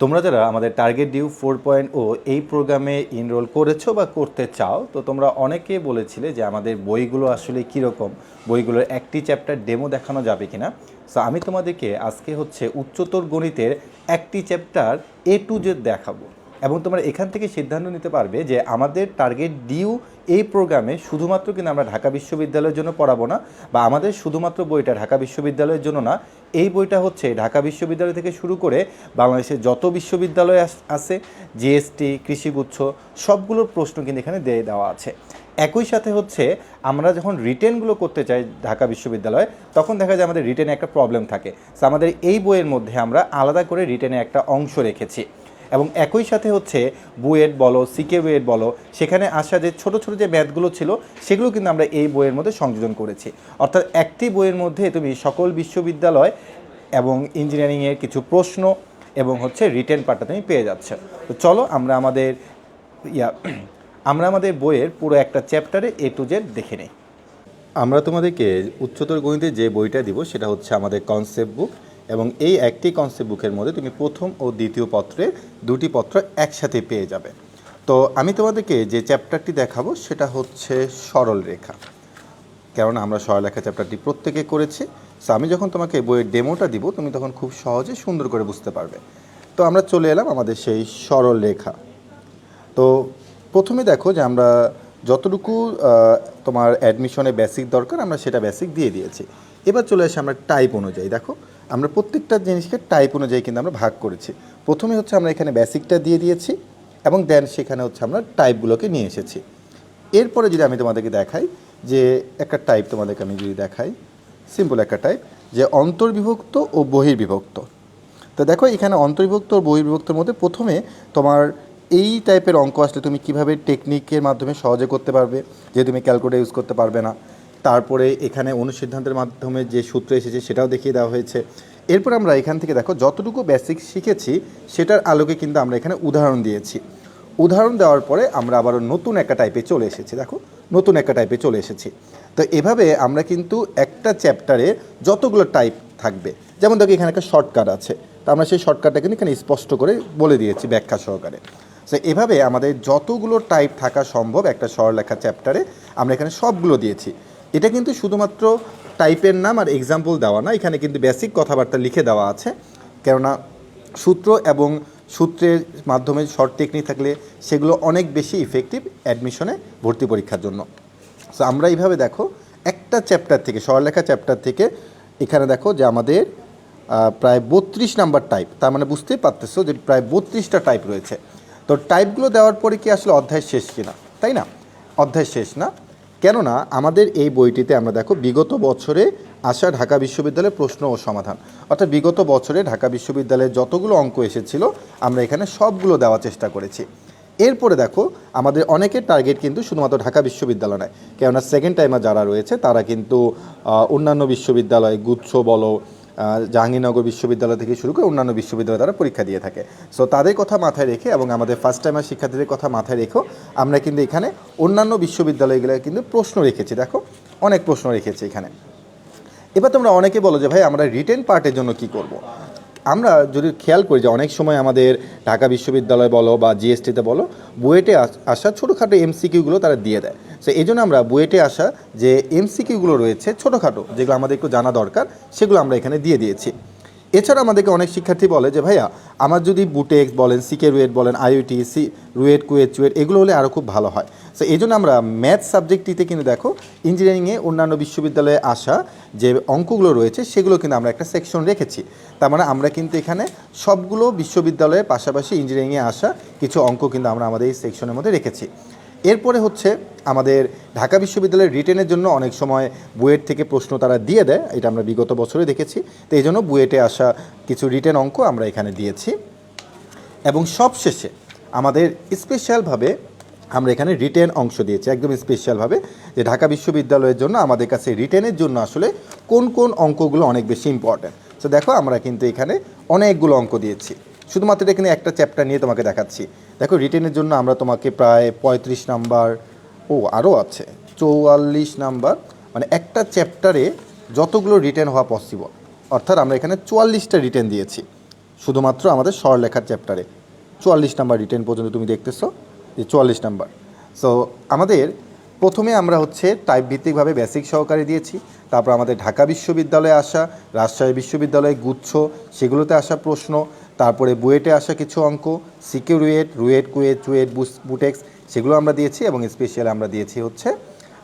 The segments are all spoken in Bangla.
তোমরা যারা আমাদের টার্গেট ডিউ ফোর পয়েন্ট ও এই প্রোগ্রামে ইনরোল করেছ বা করতে চাও, তো তোমরা অনেকে বলেছিলে যে আমাদের বইগুলো আসলে কীরকম, বইগুলোর একটি চ্যাপ্টার ডেমো দেখানো যাবে কিনা। সো আমি তোমাদেরকে আজকে হচ্ছে উচ্চতর গণিতের একটি চ্যাপ্টার এ টু জেড দেখাবো। এবং তোমরা এখান থেকে সিদ্ধান্ত নিতে পারবে যে আমাদের টার্গেট ডিউ এই প্রোগ্রামে শুধুমাত্র কিন্তু আমরা ঢাকা বিশ্ববিদ্যালয়ের জন্য পড়াবো না, বা আমাদের শুধুমাত্র বইটা ঢাকা বিশ্ববিদ্যালয়ের জন্য না, এই বইটা হচ্ছে ঢাকা বিশ্ববিদ্যালয় থেকে শুরু করে বাংলাদেশের যত বিশ্ববিদ্যালয় আছে জিএসটি কৃষিগুচ্ছ, সবগুলোর প্রশ্ন কিন্তু এখানে দিয়ে দেওয়া আছে। একই সাথে হচ্ছে আমরা যখন রিটেনগুলো করতে চাই ঢাকা বিশ্ববিদ্যালয়ে, তখন দেখা যায় আমাদের রিটেনে একটা প্রবলেম থাকে। So আমাদের এই বইয়ের মধ্যে আমরা আলাদা করে রিটেনে একটা অংশ রেখেছি। এবং একই সাথে হচ্ছে বুয়েট বলো, সিকে বুয়েট বলো, সেখানে আসা যে ছোট ছোট যে ম্যাথগুলো ছিল, সেগুলো কিন্তু আমরা এই বইয়ের মধ্যে সংযোজন করেছি। অর্থাৎ একটি বইয়ের মধ্যে তুমি সকল বিশ্ববিদ্যালয় এবং ইঞ্জিনিয়ারিংয়ের কিছু প্রশ্ন এবং হচ্ছে রিটেন পার্টটা তুমি পেয়ে যাচ্ছ। তো চলো আমরা আমাদের ইয়া, আমরা আমাদের বইয়ের পুরো একটা চ্যাপ্টারে এ টু জেড দেখে নিই। আমরা তোমাদেরকে উচ্চতর গণিতে যে বইটা দিব, সেটা হচ্ছে আমাদের কনসেপ্ট বুক এবং এই একটি কনসেপ্ট বুকের মধ্যে তুমি প্রথম ও দ্বিতীয় পত্রের দুটি পত্র একসাথে পেয়ে যাবে। তো আমি তোমাদেরকে যে চ্যাপ্টারটি দেখাবো সেটা হচ্ছে সরল রেখা। কেননা আমরা সরলরেখা চ্যাপ্টারটি প্রত্যেকে করেছি সো আমি যখন তোমাকে বইয়ের ডেমোটা দিব, তুমি তখন খুব সহজে সুন্দর করে বুঝতে পারবে। তো আমরা চলে এলাম আমাদের সেই সরল রেখা। তো প্রথমে দেখো যে আমরা যতটুকু তোমার অ্যাডমিশনে বেসিক দরকার, আমরা সেটা বেসিক দিয়ে দিয়েছি। এবার চলে আসি আমরা টাইপ অনুযায়ী। দেখো আমরা প্রত্যেকটা জিনিসকে টাইপ অনুযায়ী কিন্তু আমরা ভাগ করেছি। প্রথমে হচ্ছে আমরা এখানে বেসিকটা দিয়ে দিয়েছি এবং দেন সেখানে হচ্ছে আমরা টাইপগুলোকে নিয়ে এসেছি। এরপরে যদি আমি তোমাদেরকে দেখাই যে একটা টাইপ তোমাদেরকে আমি যদি দেখাই সিম্পল একটা টাইপ যে অন্তর্বিভক্ত ও বহির্বিভক্ত। তো দেখো এখানে অন্তর্বিভক্ত ও বহির্বিভক্তর মধ্যে প্রথমে তোমার এই টাইপের অঙ্ক আসলে তুমি কীভাবে টেকনিকের মাধ্যমে সহজে করতে পারবে, যে তুমি ক্যালকুলেটর ইউজ করতে পারবে না। তারপরে এখানে অনুসিদ্ধান্তের মাধ্যমে যে সূত্র এসেছে সেটাও দেখিয়ে দেওয়া হয়েছে। এরপর আমরা এখান থেকে দেখো, যতটুকু বেসিক শিখেছি, সেটার আলোকে কিন্তু আমরা এখানে উদাহরণ দিয়েছি। উদাহরণ দেওয়ার পরে আমরা আবারও নতুন একটা টাইপে চলে এসেছি, দেখো, নতুন একটা টাইপে চলে এসেছি। তো এভাবে আমরা কিন্তু একটা চ্যাপ্টারে যতগুলো টাইপ থাকবে, যেমন দেখো, এখানে একটা শর্টকাট আছে। তো আমরা সেই শর্টকাটটা কিন্তু এখানে স্পষ্ট করে বলে দিয়েছি ব্যাখ্যা সহকারে। তো এভাবে আমাদের যতগুলো টাইপ থাকা সম্ভব একটা সরলেখা চ্যাপ্টারে আমরা এখানে সবগুলো দিয়েছি। এটা কিন্তু শুধুমাত্র টাইপের নাম আর এক্সাম্পল দেওয়া না, এখানে কিন্তু বেসিক কথাবার্তা লিখে দেওয়া আছে। কেননা সূত্র এবং সূত্রের মাধ্যমে শর্ট টেকনিক থাকলে সেগুলো অনেক বেশি ইফেক্টিভ অ্যাডমিশনে ভর্তি পরীক্ষার জন্য। সো আমরা এইভাবে দেখো, একটা চ্যাপ্টার থেকে সরলেখা চ্যাপ্টার থেকে এখানে দেখো যে আমাদের প্রায় বত্রিশ নাম্বার টাইপ তার মানে বুঝতেই পারতেছো যে প্রায় বত্রিশটা টাইপ রয়েছে। তো টাইপগুলো দেওয়ার পরে কি আসলে অধ্যায় শেষ কিনা? তাই না? অধ্যায় শেষ না? কেননা আমাদের এই বইটিতে আমরা দেখো বিগত বছরে আসা ঢাকা বিশ্ববিদ্যালয়ের প্রশ্ন ও সমাধান। অর্থাৎ বিগত বছরে ঢাকা বিশ্ববিদ্যালয়ে যতগুলো অঙ্ক এসেছিল, আমরা এখানে সবগুলো দেওয়ার চেষ্টা করেছি। এরপরে দেখো, আমাদের অনেকের টার্গেট কিন্তু শুধুমাত্র ঢাকা বিশ্ববিদ্যালয় নয়, কেননা সেকেন্ড টাইমার যারা রয়েছে, তারা কিন্তু অন্যান্য বিশ্ববিদ্যালয়, গুচ্ছ বলো জাহাঙ্গীরনগর বিশ্ববিদ্যালয় থেকে শুরু করে অন্যান্য বিশ্ববিদ্যালয় তারা পরীক্ষা দিয়ে থাকে। সো তাদের কথা মাথায় রেখে এবং আমাদের ফার্স্ট টাইমার শিক্ষার্থীদের কথা মাথায় রেখেও আমরা কিন্তু এখানে অন্যান্য বিশ্ববিদ্যালয়গুলো কিন্তু প্রশ্ন রেখেছি। দেখো, অনেক প্রশ্ন রেখেছি এখানে। এবার তোমরা অনেকে বলো যে, ভাই, আমরা রিটেন পার্টের জন্য কি করব। আমরা যদি খেয়াল করি যে, অনেক সময় আমাদের ঢাকা বিশ্ববিদ্যালয় বলো বা জিএসটিতে বলো বুয়েটে আসা ছোটোখাটো এমসিকিউগুলো তারা দিয়ে দেয়। সো এই জন্য আমরা বুয়েটে আসা যে এমসিকিউগুলো রয়েছে ছোটোখাটো, যেগুলো আমাদের একটু জানা দরকার, সেগুলো আমরা এখানে দিয়ে দিয়েছি। এছাড়া আমাদেরকে অনেক শিক্ষার্থী বলে যে, ভাইয়া, আমার যদি বুটেক্স বলেন সিকে রুয়েট বলেন, IUT, C RUET, KUET, CUET, এগুলো হলে আরও খুব ভালো হয়। সো এই জন্য আমরা ম্যাথ সাবজেক্টটিতে কিন্তু দেখো, ইঞ্জিনিয়ারিংয়ে অন্যান্য বিশ্ববিদ্যালয়ে আসা যে অঙ্কগুলো রয়েছে, সেগুলো কিন্তু আমরা একটা সেকশন রেখেছি। তার মানে আমরা কিন্তু এখানে সবগুলো বিশ্ববিদ্যালয়ের পাশাপাশি ইঞ্জিনিয়ারিংয়ে আসা কিছু অঙ্ক কিন্তু আমরা আমাদের এই সেকশনের মধ্যে রেখেছি। এরপরে হচ্ছে আমাদের ঢাকা বিশ্ববিদ্যালয়ের রিটেনের জন্য অনেক সময় বুয়েট থেকে প্রশ্ন তারা দিয়ে দেয়, এটা আমরা বিগত বছরে দেখেছি। তো এই জন্য বুয়েটে আসা কিছু রিটেন অঙ্ক আমরা এখানে দিয়েছি। এবং সবশেষে আমাদের স্পেশালভাবে আমরা এখানে রিটেন অংশ দিয়েছি, একদম স্পেশালভাবে, যে ঢাকা বিশ্ববিদ্যালয়ের জন্য আমাদের কাছে রিটেনের জন্য আসলে কোন কোন অঙ্কগুলো অনেক বেশি ইম্পর্ট্যান্ট তো দেখো আমরা কিন্তু এখানে অনেকগুলো অঙ্ক দিয়েছি। শুধুমাত্র এখানে একটা চ্যাপ্টার নিয়ে তোমাকে দেখাচ্ছি। দেখো রিটেনের জন্য আমরা তোমাকে প্রায় পঁয়ত্রিশ নাম্বার, ও আরও আছে, চৌয়াল্লিশ নাম্বার মানে একটা চ্যাপ্টারে যতগুলো রিটেন হওয়া পসিবল অর্থাৎ আমরা এখানে চুয়াল্লিশটা রিটেন দিয়েছি, শুধুমাত্র আমাদের স্বরলেখার চ্যাপ্টারে চুয়াল্লিশ নাম্বার রিটেন পর্যন্ত তুমি দেখতেছো যে চুয়াল্লিশ নাম্বার। সো আমাদের প্রথমে আমরা হচ্ছে টাইপ ভিত্তিকভাবে বেসিক সহকারে দিয়েছি, তারপর আমাদের ঢাকা বিশ্ববিদ্যালয়ে আসা, রাজশাহী বিশ্ববিদ্যালয়ে গুচ্ছ, সেগুলোতে আসা প্রশ্ন তারপরে বুয়েটে আসা কিছু অঙ্ক CKRUET, KUET, CUET BUTEX, সেগুলো আমরা দিয়েছি এবং স্পেশাল আমরা দিয়েছি হচ্ছে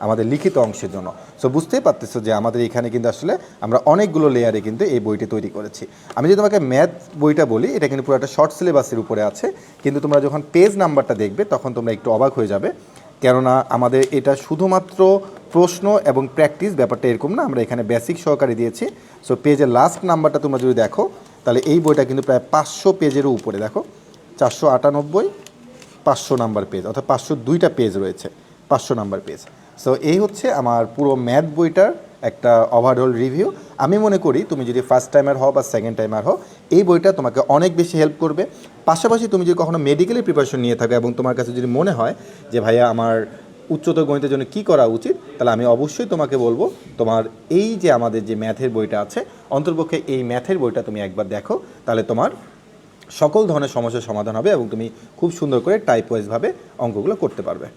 আমাদের লিখিত অংশের জন্য। সো বুঝতেই পারতেছো যে আমাদের এখানে কিন্তু আসলে আমরা অনেকগুলো লেয়ারে কিন্তু এই বইটি তৈরি করেছি। আমি যদি তোমাকে ম্যাথ বইটা বলি, এটা কিন্তু পুরো একটা শর্ট সিলেবাসের উপরে আছে, কিন্তু তোমরা যখন পেজ নাম্বারটা দেখবে, তখন তোমরা একটু অবাক হয়ে যাবে। কেননা আমাদের এটা শুধুমাত্র প্রশ্ন এবং প্র্যাকটিস ব্যাপারটা এরকম না, আমরা এখানে বেসিক সহকারে দিয়েছি। সো পেজের লাস্ট নাম্বারটা তোমরা যদি দেখো তাহলে এই বইটা কিন্তু প্রায় পাঁচশো পেজেরও উপরে, দেখো। চারশো আটানব্বই, পাঁচশো নাম্বার পেজ, অর্থাৎ পাঁচশো দুইটা পেজ রয়েছে, পাঁচশো নাম্বার পেজ। সো এই হচ্ছে আমার পুরো ম্যাথ বইটার একটা ওভারঅল রিভিউ আমি মনে করি তুমি যদি ফার্স্ট টাইমার হও বা সেকেন্ড টাইমার হও, এই বইটা তোমাকে অনেক বেশি হেল্প করবে। পাশাপাশি তুমি যদি কখনো মেডিকেলি প্রিপারেশন নিয়ে থাকো এবং তোমার কাছে যদি মনে হয় যে, ভাইয়া, আমার উচ্চতর গণিতের জন্য কি করা উচিত, তাহলে আমি অবশ্যই তোমাকে বলব, তোমার এই যে আমাদের যে ম্যাথের বইটা আছে, অন্তর্পক্ষে এই ম্যাথের বইটা তুমি একবার দেখো, তাহলে তোমার সকল ধরনের সমস্যার সমাধান হবে এবং তুমি খুব সুন্দর করে টাইপ ওয়াইজভাবে অঙ্কগুলো করতে পারবে।